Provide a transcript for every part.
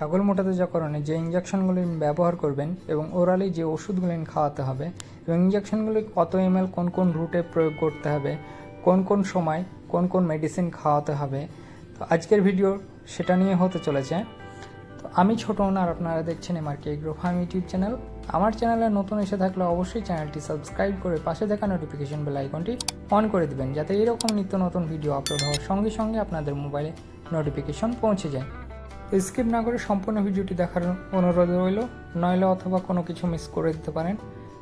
ছাগল মোটাতাজাকরণে যে ইঞ্জেকশনগুলি ব্যবহার করবেন এবং ওরালি যে ওষুধগুলি খাওয়াতে হবে, এবং ইঞ্জেকশনগুলি কত এম কোন কোন রুটে প্রয়োগ করতে হবে, কোন কোন সময় কোন কোন মেডিসিন খাওয়াতে হবে, তো আজকের ভিডিও সেটা নিয়ে হতে চলেছে। তো আমি ছোট ওনার আপনারা দেখছেন MRK agro farm YouTube channel. আমার চ্যানেলে নতুন এসে থাকলে অবশ্যই চ্যানেলটি সাবস্ক্রাইব করে পাশে থাকা নোটিফিকেশন বেল আইকনটি অন করে দেবেন, যাতে এরকম নিত্য নতুন ভিডিও আপলোড হওয়ার সঙ্গে সঙ্গে আপনাদের মোবাইলে নোটিফিকেশন পৌঁছে যায়। স্কিপ না করে সম্পূর্ণ ভিডিওটি দেখার অনুরোধ রইল। নইলে অথবা কোনো কিছু মিস করে দিতে পারেন।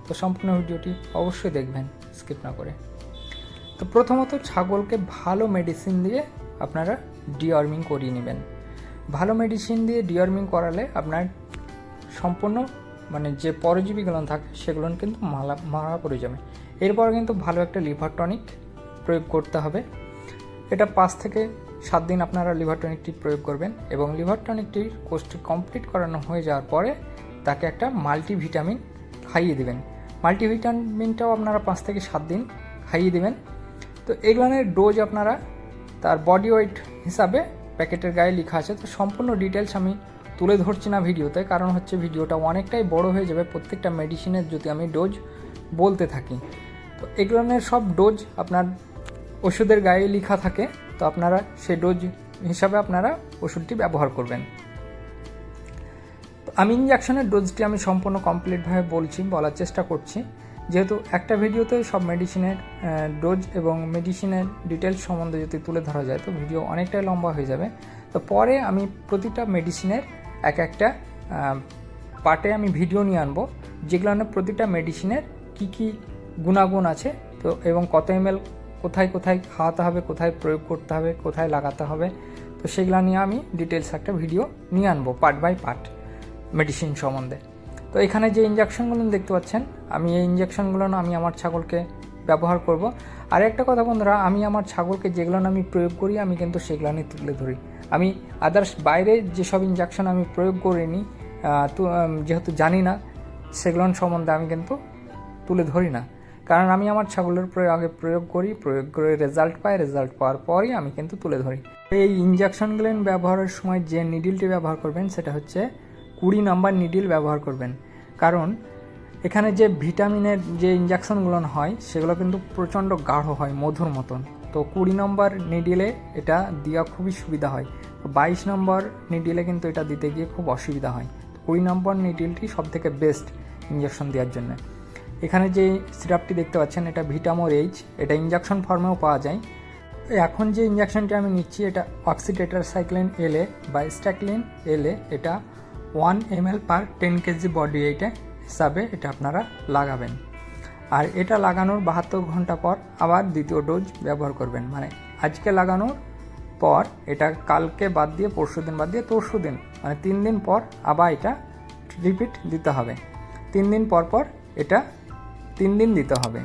তো সম্পূর্ণ ভিডিওটি অবশ্যই দেখবেন স্কিপ না করে। তো প্রথমত ছাগলকে ভালো মেডিসিন দিয়ে আপনারা ডিওয়ার্মিং করিয়ে নেবেন। ভালো মেডিসিন দিয়ে ডিওয়ার্মিং করালে আপনার সম্পূর্ণ মানে যে পরজীবীগুলো থাকে সেগুলো কিন্তু মালা, মারা পড়ে যাবে। এরপর কিন্তু ভালো একটা লিভার টনিক প্রয়োগ করতে হবে। এটা পাঁচ থেকে সাত দিন আপনারা লিভার টনিকটি প্রয়োগ করবেন এবং লিভার টনিকটির কোর্সটি কমপ্লিট করানো হয়ে যাওয়ার পরে তাকে একটা মাল্টিভিটামিন খাইয়ে দেবেন। মাল্টিভিটামিনটাও আপনারা পাঁচ থেকে সাত দিন খাইয়ে দেবেন। তো এগুলোর ডোজ আপনারা তার বডি ওয়েট হিসাবে প্যাকেটের গায়ে লেখা আছে। তো সম্পূর্ণ ডিটেলস আমি তুলে ধরছি না ভিডিওতে, কারণ হচ্ছে ভিডিওটা অনেকটাই বড় হয়ে যাবে প্রত্যেকটা মেডিসিনের যদি আমি ডোজ বলতে থাকি। তো এগুলোর সব ডোজ আপনার ওষুধের গায়ে লেখা থাকে। তো আপনারা সেই ডোজ হিসাবে আপনারা ওষুধটি ব্যবহার করবেন। আমি ইঞ্জেকশনের ডোজটি আমি সম্পূর্ণ কমপ্লিটভাবে বলছি, বলার চেষ্টা করছি। যেহেতু একটা ভিডিওতে সব মেডিসিনের ডোজ এবং মেডিসিনের ডিটেলস সম্বন্ধে যদি তুলে ধরা যায়, তো ভিডিও অনেকটাই লম্বা হয়ে যাবে। তো পরে আমি প্রতিটা মেডিসিনের এক একটা পার্টে আমি ভিডিও নিয়ে আনব, যেগুলো প্রতিটা মেডিসিনের কি কি গুণাগুণ আছে, তো এবং কত এম কোথায় কোথায় খাওয়াতে হবে, কোথায় প্রয়োগ করতে হবে, কোথায় লাগাতে হবে, তো সেগুলো নিয়ে আমি ডিটেলস একটা ভিডিও নিয়ে আনব পার্ট বাই পার্ট মেডিসিন সম্বন্ধে। তো এখানে যে ইঞ্জেকশনগুলো দেখতে পাচ্ছেন, আমি এই ইঞ্জেকশনগুলো আমি আমার ছাগলকে ব্যবহার করব। আর একটা কথা বন্ধুরা, আমি আমার ছাগলকে যেগুলো আমি প্রয়োগ করি, আমি কিন্তু সেগুলো নিয়ে তুলে ধরি। আমি আদার্স বাইরে যেসব ইঞ্জেকশন আমি প্রয়োগ করিনি তো যেহেতু জানি না, সেগুলো সম্বন্ধে আমি কিন্তু তুলে ধরি না। কারণ আমি আমার ছাগলের প্রয়োগ আগে প্রয়োগ করি, প্রয়োগ করে রেজাল্ট পাই রেজাল্ট পাওয়ার পরই আমি কিন্তু তুলে ধরি। এই ইঞ্জেকশনগুলো ব্যবহারের সময় যে নিডিলটি ব্যবহার করবেন, সেটা হচ্ছে কুড়ি নাম্বার নিডিল ব্যবহার করবেন। কারণ এখানে যে ভিটামিনের যে ইঞ্জেকশনগুলো হয়, সেগুলো কিন্তু প্রচণ্ড গাঢ় হয়, মধুর মতন। তো কুড়ি নম্বর নিডিলে এটা দেওয়া খুবই সুবিধা হয়। বাইশ নম্বর নিডিলে কিন্তু এটা দিতে গিয়ে খুব অসুবিধা হয়। কুড়ি নম্বর নিডিলটি সব থেকে বেস্ট ইঞ্জেকশন দেওয়ার জন্য। এখানে যে সিরাপটি দেখতে পাচ্ছেন, এটা ভিটামোর এইচ, এটা ইঞ্জেকশন ফর্মেও পাওয়া যায়। এখন যে ইঞ্জেকশনটি আমি নিচ্ছি, এটা অক্সিডেটার সাইক্লিন এলে বা স্ট্যাকলিন এলে এটা one M L per ten KG body ওয়েটে হিসাবে এটা আপনারা লাগাবেন। আর এটা লাগানোর বাহাত্তর ঘণ্টা পর আবার দ্বিতীয় ডোজ ব্যবহার করবেন। মানে আজকে লাগানোর পর এটা কালকে বাদ দিয়ে, পরশু দিন বাদ দিয়ে তরশু দিন মানে তিন দিন পর আবার এটা রিপিট দিতে হবে। তিন দিন পর পর এটা তিন দিন দিতে হবে।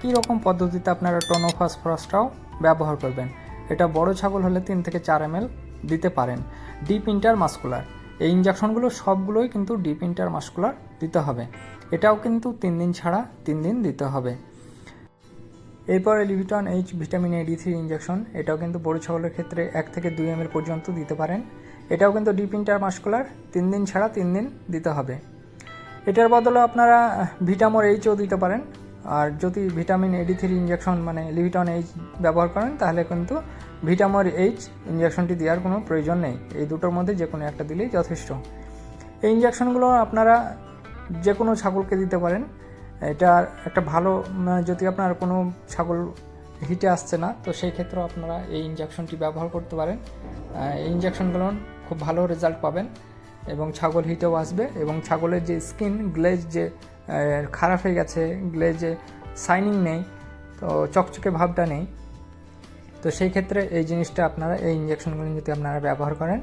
কী রকম পদ্ধতিতে আপনারা টোনো ফসফরাসটাও ব্যবহার করবেন? এটা বড় ছাগল হলে তিন থেকে চার এম দিতে পারেন। ডিপ ইন্টার মাস্কুলার এই ইঞ্জেকশনগুলো সবগুলোই কিন্তু ডিপ ইন্টার মাস্কুলার দিতে হবে। এটাও কিন্তু তিন দিন ছাড়া তিন দিন দিতে হবে। এরপরে লিভিটন H vitamin A D three injection এটাও কিন্তু বড় ছাগলের ক্ষেত্রে এক থেকে দুই এম পর্যন্ত দিতে পারেন। এটাও কিন্তু ডিপ ইন্টার মাস্কুলার তিন দিন ছাড়া তিন দিন দিতে হবে। এটার বদলে আপনারা ভিটামোর এইচও দিতে পারেন। আর যদি ভিটামিন এডি থ্রি ইঞ্জেকশন মানে লিভিটন এইচ ব্যবহার করেন, তাহলে কিন্তু ভিটামোর এইচ ইঞ্জেকশনটি দেওয়ার কোনো প্রয়োজন নেই। এই দুটোর মধ্যে যে কোনো একটা দিলেই যথেষ্ট। এই ইঞ্জেকশনগুলো আপনারা যে কোনো ছাগলকে দিতে পারেন। এটা একটা ভালো যদি আপনার কোনো ছাগল হিটে আসছে না, তো সেই ক্ষেত্রেও আপনারা এই ইঞ্জেকশনটি ব্যবহার করতে পারেন। এই ইঞ্জেকশনগুলো খুব ভালো রেজাল্ট পাবেন। এবং ছাগল হিটেও আসবে এবং ছাগলের যে স্কিন গ্লেজ যে খারাপ হয়ে গেছে, গ্লেজে শাইনিং নেই, তো চকচকে ভাবটা নেই। তো সেই ক্ষেত্রে এই জিনিসটা আপনারা, এই ইঞ্জেকশনগুলি যদি আপনারা ব্যবহার করেন,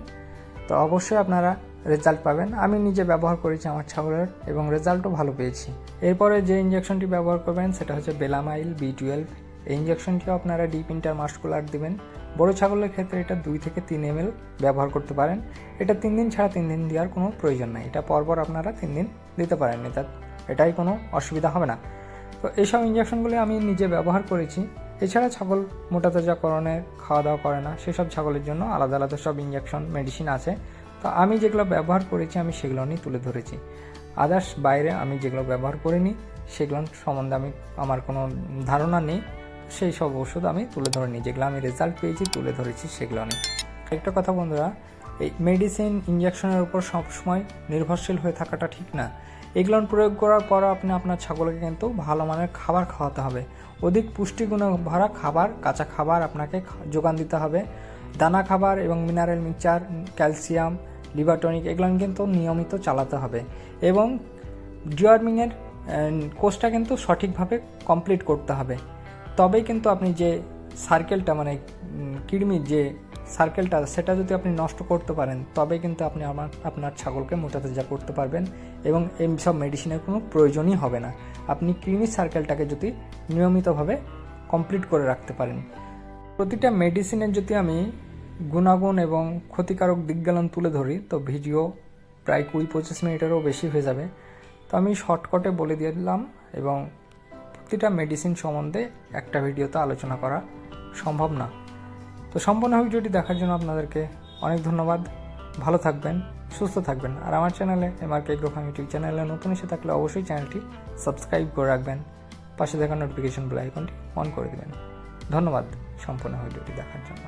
তো অবশ্যই আপনারা রেজাল্ট পাবেন। আমি নিজে ব্যবহার করেছি আমার ছাগলের এবং রেজাল্টও ভালো পেয়েছি। এরপরে যে ইঞ্জেকশনটি ব্যবহার করবেন, সেটা হচ্ছে বেলামাইল বি টুয়েলভ। এই ইঞ্জেকশনটিও আপনারা ডিপ ইন্টার মাস্কুলার দেবেন। বড় ছাগলের ক্ষেত্রে এটা দুই থেকে তিন এম ব্যবহার করতে পারেন। এটা তিন দিন ছাড়া তিন দিন দেওয়ার কোনো প্রয়োজন নাই। এটা পরপর আপনারা তিন দিন দিতে পারেন। এটা, এটাই কোনো অসুবিধা হবে না। তো এইসব ইঞ্জেকশনগুলি আমি নিজে ব্যবহার করেছি। এছাড়া ছাগল মোটা তাজাকরণের খাওয়া দাওয়া করে না, সেসব ছাগলের জন্য আলাদা আলাদা সব ইঞ্জেকশন মেডিসিন আছে। তো আমি যেগুলো ব্যবহার করেছি, আমি সেগুলো নিয়ে তুলে ধরেছি। আদার্স বাইরে আমি যেগুলো ব্যবহার করিনি সেগুলো সম্বন্ধে আমি, আমার কোনো ধারণা নেই। সেই সব ওষুধ আমি তুলে ধরিনি যেগুলো আমি রেজাল্ট পেয়েছি, তুলে ধরেছি, সেগুলো নেই একটা কথা বন্ধুরা, এই মেডিসিন ইঞ্জেকশনের উপর সবসময় নির্ভরশীল হয়ে থাকাটা ঠিক না। এগুলো প্রয়োগ করার পর আপনি আপনার ছাগলকে কিন্তু ভালো মানের খাবার খাওয়াতে হবে। অধিক পুষ্টিগুণ ভরা খাবার, কাঁচা খাবার আপনাকে যোগান দিতে হবে। দানা খাবার এবং mineral mixture calcium liver tonic এগুলো কিন্তু নিয়মিত চালাতে হবে। এবং ডিওয়ার্মিংয়ের কোর্সটা কিন্তু সঠিকভাবে কমপ্লিট করতে হবে। তবেই কিন্তু আপনি যে সার্কেলটা মানে কৃমির যে সার্কেলটা সেটা যদি আপনি নষ্ট করতে পারেন তবে কিন্তু আপনি আমার, আপনার ছাগলকে মোটাতাজা করতে পারবেন এবং এই সব মেডিসিনের কোনো প্রয়োজনই হবে না। আপনি কৃমির সার্কেলটাকে যদি নিয়মিতভাবে কমপ্লিট করে রাখতে পারেন। প্রতিটা মেডিসিনের যদি আমি গুণাগুণ এবং ক্ষতিকারক দিকগুলো তুলে ধরি, তো ভিডিও প্রায় কুড়ি পঁচিশ মিনিটেরও বেশি হয়ে যাবে। তো আমি শর্টকাটে বলে দিয়ে দিলাম এবং প্রতিটা মেডিসিন সম্বন্ধে একটা ভিডিওতে আলোচনা করা সম্ভব না। তো সম্পূর্ণ ভিডিওটি দেখার জন্য আপনাদেরকে অনেক ধন্যবাদ। ভালো থাকবেন, সুস্থ থাকবেন। আর আমার চ্যানেলে এমআরকে গ্রোফাম ইউটিউব চ্যানেলে নতুন এসে থাকলে অবশ্যই চ্যানেলটি সাবস্ক্রাইব করে রাখবেন। পাশে দেখা নোটিফিকেশন বেল আইকনটি অন করে দেবেন। ধন্যবাদ সম্পূর্ণ ভিডিওটি দেখার জন্য।